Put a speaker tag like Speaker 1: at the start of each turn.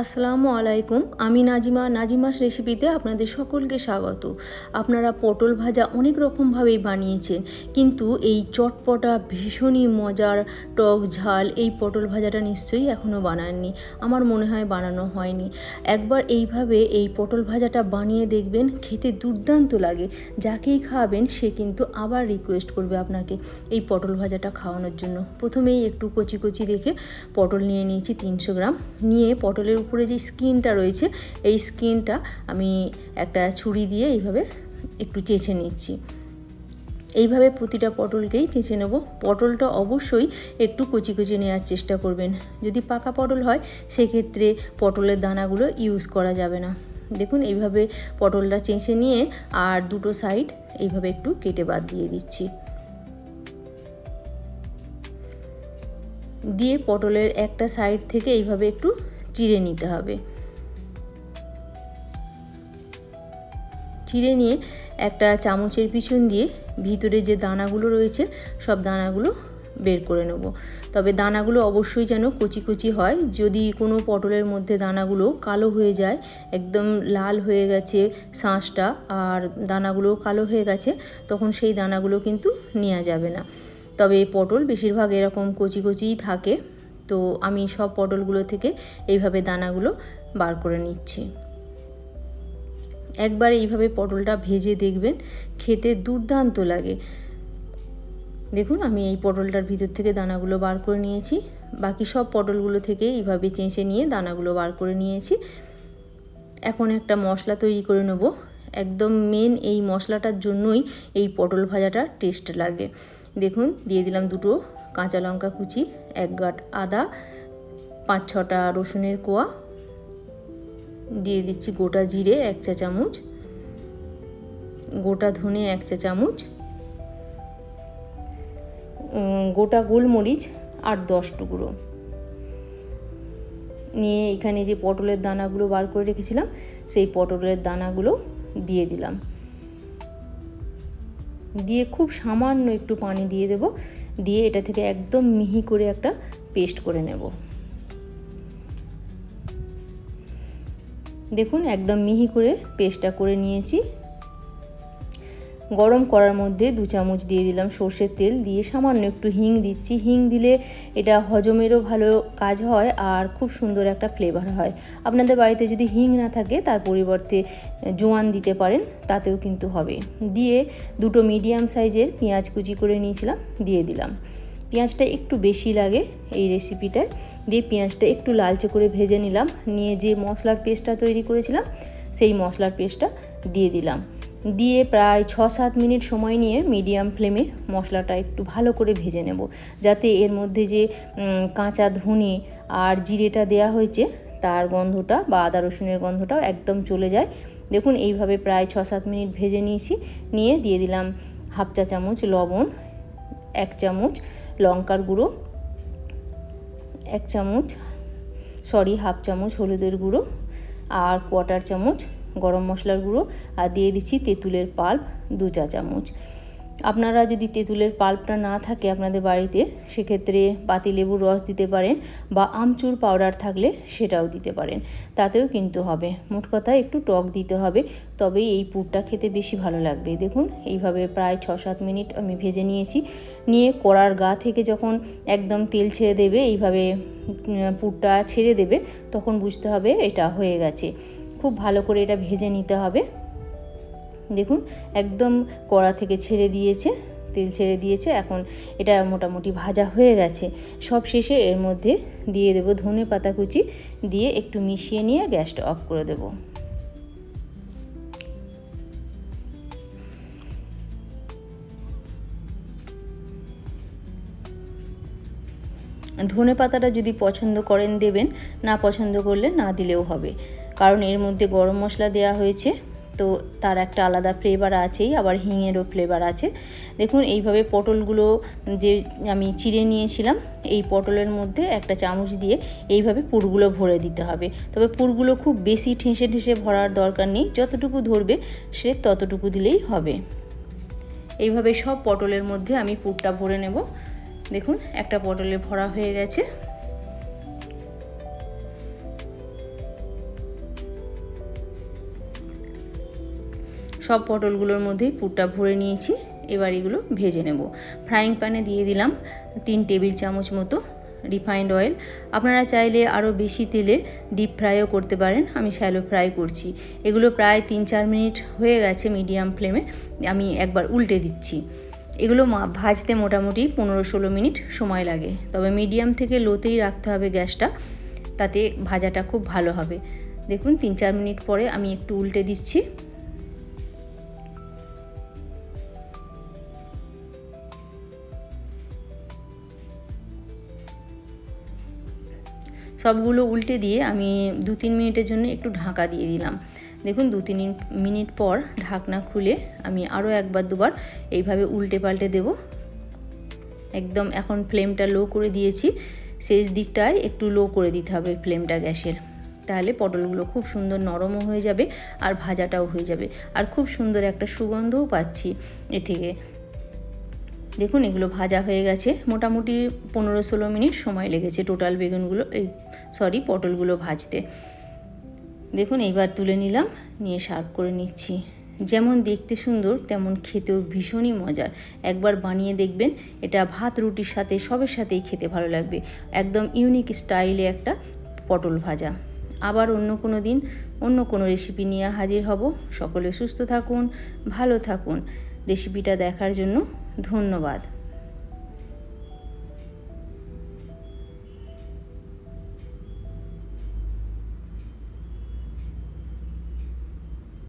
Speaker 1: আসসালামু আলাইকুম, আমি নাজিমা। নাজিমাস রেসিপিতে আপনাদের সকলকে স্বাগত। আপনারা পটল ভাজা অনেক রকমভাবেই বানিয়েছেন কিন্তু এই চটপটা ভীষণই মজার। টক ঝাল, এই পটল ভাজাটা নিশ্চয়ই এখনও বানাননি। আমার মনে হয় বানানো হয়নি। একবার এইভাবে এই পটল ভাজাটা বানিয়ে দেখবেন, খেতে দুর্দান্ত লাগে। যাকেই খাওয়াবেন সে কিন্তু আবার রিকোয়েস্ট করবে আপনাকে এই পটল ভাজাটা খাওয়ানোর জন্য। প্রথমেই একটু কচি কচি দেখে পটল নিয়ে নিয়েছি তিনশো গ্রাম। নিয়ে পটলের উপরে যে স্কিনটা রয়েছে, এই স্কিনটা আমি একটা ছুরি দিয়ে এইভাবে একটু চেঁচে নিচ্ছি। এইভাবে প্রতিটা পটলকেই চেঁচে নেব। পটলটা অবশ্যই একটু কচি কচি নেওয়ার চেষ্টা করবেন। যদি পাকা পটল হয়, সেক্ষেত্রে পটলের দানাগুলো ইউজ করা যাবে না। দেখুন, এইভাবে পটলটা চেঁচে নিয়ে আর দুটো সাইড এইভাবে একটু কেটে বাদ দিয়ে দিচ্ছি। দিয়ে পটলের একটা সাইড থেকে এইভাবে একটু চিড়ে নিতে হবে। চিড়ে নিয়ে একটা চামচের পিছন দিয়ে ভিতরে যে দানাগুলো রয়েছে, সব দানাগুলো বের করে নেব। তবে দানাগুলো অবশ্যই যেন কচি কচি হয়। যদি কোনো পটলের মধ্যে দানাগুলো কালো হয়ে যায়, একদম লাল হয়ে গেছে শাঁসটা আর দানাগুলো কালো হয়ে গেছে, তখন সেই দানাগুলো কিন্তু নেওয়া যাবে না। তবে পটল বেশিরভাগ এরকম কচি কচিই থাকে। তো আমি সব পটলগুলো থেকে এইভাবে দানাগুলো বার করে নিচ্ছি। একবার এইভাবে পটলটা ভেজে দেখবেন, খেতে দুর্দান্ত লাগে। দেখুন, আমি এই পটলটার ভিতর থেকে দানাগুলো বার করে নিয়েছি। বাকি সব পটলগুলো থেকে এইভাবে চেঁচে নিয়ে দানাগুলো বার করে নিয়েছি। এখন একটা মশলা তৈরি করে নেব। একদম মেন এই মশলাটার জন্যই এই পটল ভাজাটা টেস্ট লাগে। দেখুন, দিয়ে দিলাম দুটো কাঁচা লঙ্কা কুচি, এক গাঁট আদা, পাঁচ ছটা রসুনের কোয়া, দিয়ে দিচ্ছি গোটা জিরে এক চা চামচ, গোটা ধনে এক চা চামচ গোটা গোলমরিচ আর দশ টুকরো। নিয়ে এখানে যে পটলের দানাগুলো বার করে রেখেছিলাম, সেই পটলের দানাগুলো দিয়ে দিলাম। দিয়ে খুব সামান্য একটু পানি দিয়ে দেব। দিয়ে এটা থেকে একদম মিহি করে একটা পেস্ট করে নেব। দেখুন, একদম মিহি করে পেস্টটা করে নিয়েছি। গরম করার মধ্যে দু চামচ দিয়ে দিলাম সর্ষের তেল। দিয়ে সামান্য একটু হিং দিচ্ছি। হিং দিলে এটা হজমেরও ভালো কাজ হয় আর খুব সুন্দর একটা ফ্লেভার হয়। আপনাদের বাড়িতে যদি হিং না থাকে, তার পরিবর্তে জোয়ান দিতে পারেন, তাতেও কিন্তু হবে। দিয়ে দুটো মিডিয়াম সাইজের পেঁয়াজ কুচি করে নিয়েছিলাম, দিয়ে দিলাম। পেঁয়াজটা একটু বেশি লাগে এই রেসিপিটায় দিয়ে পেঁয়াজটা একটু লালচে করে ভেজে নিলাম। নিয়ে যে মশলার পেস্টটা তৈরি করেছিলাম, সেই মশলার পেস্টটা দিয়ে দিলাম। দিয়ে প্রায় ছ সাত মিনিট সময় নিয়ে মিডিয়াম ফ্লেমে মশলাটা একটু ভালো করে ভেজে নেব। যাতে এর মধ্যে যে কাঁচা ধনে আর জিরেটা দেয়া হয়েছে, তার গন্ধটা বা আদা রসুনের গন্ধটাও একদম চলে যায়। দেখুন, এইভাবে প্রায় ছ সাত মিনিট ভেজে নিয়েছি। নিয়ে দিয়ে দিলাম হাফ চা চামচ লবণ, এক চামচ লঙ্কার গুঁড়ো, এক চামচ, সরি, হাফ চামচ হলুদের গুঁড়ো, আর কোয়াটার চামচ গরম মশলার গুঁড়ো আর দিয়ে দিচ্ছি তেঁতুলের পাল্প, দু চা চামচ। আপনারা যদি তেঁতুলের পাল্পটা না থাকে আপনাদের বাড়িতে, সেক্ষেত্রে পাতিলেবুর রস দিতে পারেন বা আমচুর পাউডার থাকলে সেটাও দিতে পারেন। তাতেও কিন্তু হবে। মোট কথা একটু টক দিতে হবে তবেই এই পুরটা খেতে বেশি ভালো লাগবে। দেখুন, এইভাবে প্রায় ছ সাত মিনিট আমি ভেজে নিয়েছি। নিয়ে কড়ার গা থেকে যখন একদম তেল ছেড়ে দেবে, এইভাবে পুরটা ছেড়ে দেবে, তখন বুঝতে হবে এটা হয়ে গেছে। খুব ভালো করে এটা ভেজে নিতে হবে। দেখুন, একদম কড়া থেকে ছেড়ে দিয়েছে, তেল ছেড়ে দিয়েছে, এখন এটা মোটামুটি ভাজা হয়ে গেছে। সব শেষে এর মধ্যে দিয়ে দেব ধনে পাতা কুচি, দিয়ে একটু মিশিয়ে নিয়ে গ্যাসটা অফ করে দেব। ধনে পাতাটা যদি পছন্দ করেন দেবেন, না পছন্দ করলে না দিলেও হবে। কারণ এর মধ্যে গরম মশলা দেওয়া হয়েছে। তো তার একটা আলাদা ফ্লেভার আছেই, আবার হিঙেরও ফ্লেভার আছে। দেখুন, এইভাবে পটলগুলো যে আমি চিড়ে নিয়েছিলাম, এই পটলের মধ্যে একটা চামচ দিয়ে এইভাবে পুরগুলো ভরে দিতে হবে। তবে পুরগুলো খুব বেশি ঠেসে ঠেসে ভরার দরকার নেই, যতটুকু ধরবে সে ততটুকু দিলেই হবে। এইভাবে সব পটলের মধ্যে আমি পুরটা ভরে নেব। দেখুন, একটা পটলে ভরা হয়ে গেছে। সব পটলগুলোর মধ্যেই পুরটা ভরে নিয়েছি। এবার এগুলো ভেজে নেব। ফ্রাইং প্যানে দিয়ে দিলাম তিন টেবিল চামচ মতো রিফাইন্ড অয়েল। আপনারা চাইলে আরও বেশি তেলে ডিপ ফ্রাইও করতে পারেন। আমি শ্যালো ফ্রাই করছি। এগুলো প্রায় তিন চার মিনিট হয়ে গেছে মিডিয়াম ফ্লেমে। আমি একবার উল্টে দিচ্ছি। এগুলো ভাজতে মোটামুটি পনেরো ষোলো মিনিট সময় লাগে। তবে মিডিয়াম থেকে লোতেই রাখতে হবে গ্যাসটা। তাতে ভাজাটা খুব ভালো হবে। দেখুন, তিন চার মিনিট পরে আমি একটু উল্টে দিচ্ছি। সবগুলো উল্টে দিয়ে আমি দু তিন মিনিটের জন্য একটু ঢাকা দিয়ে দিলাম। দেখুন দু তিন মিনিট পর ঢাকনা খুলে আমি আরও একবার দুবার এইভাবে উল্টে পাল্টে দেব। একদম এখন ফ্লেমটা লো করে দিয়েছি। শেষ দিকটায় একটু লো করে দিতে হবে ফ্লেমটা গ্যাসের। তাহলে পটলগুলো খুব সুন্দর নরমও হয়ে যাবে আর ভাজাটাও হয়ে যাবে। আর খুব সুন্দর একটা সুগন্ধও পাচ্ছি এ থেকে। দেখুন, এগুলো ভাজা হয়ে গেছে। মোটামুটি পনেরো ষোলো মিনিট সময় লেগেছে টোটাল বেগুনগুলো, এই সরি, পটলগুলো ভাজতে। দেখুন, এইবার তুলে নিলাম, নিয়ে সার্ভ করে নিচ্ছি। যেমন দেখতে সুন্দর, তেমন খেতেও ভীষণই মজার। একবার বানিয়ে দেখবেন, এটা ভাত, রুটির সাথে, সবের সাথেই খেতে ভালো লাগবে। একদম ইউনিক স্টাইলে একটা পটল ভাজা। আবার অন্য কোনো দিন, অন্য কোনো রেসিপি নিয়ে হাজির হব। সকলে সুস্থ থাকুন, ভালো থাকুন। রেসিপিটা দেখার জন্য ধন্যবাদ।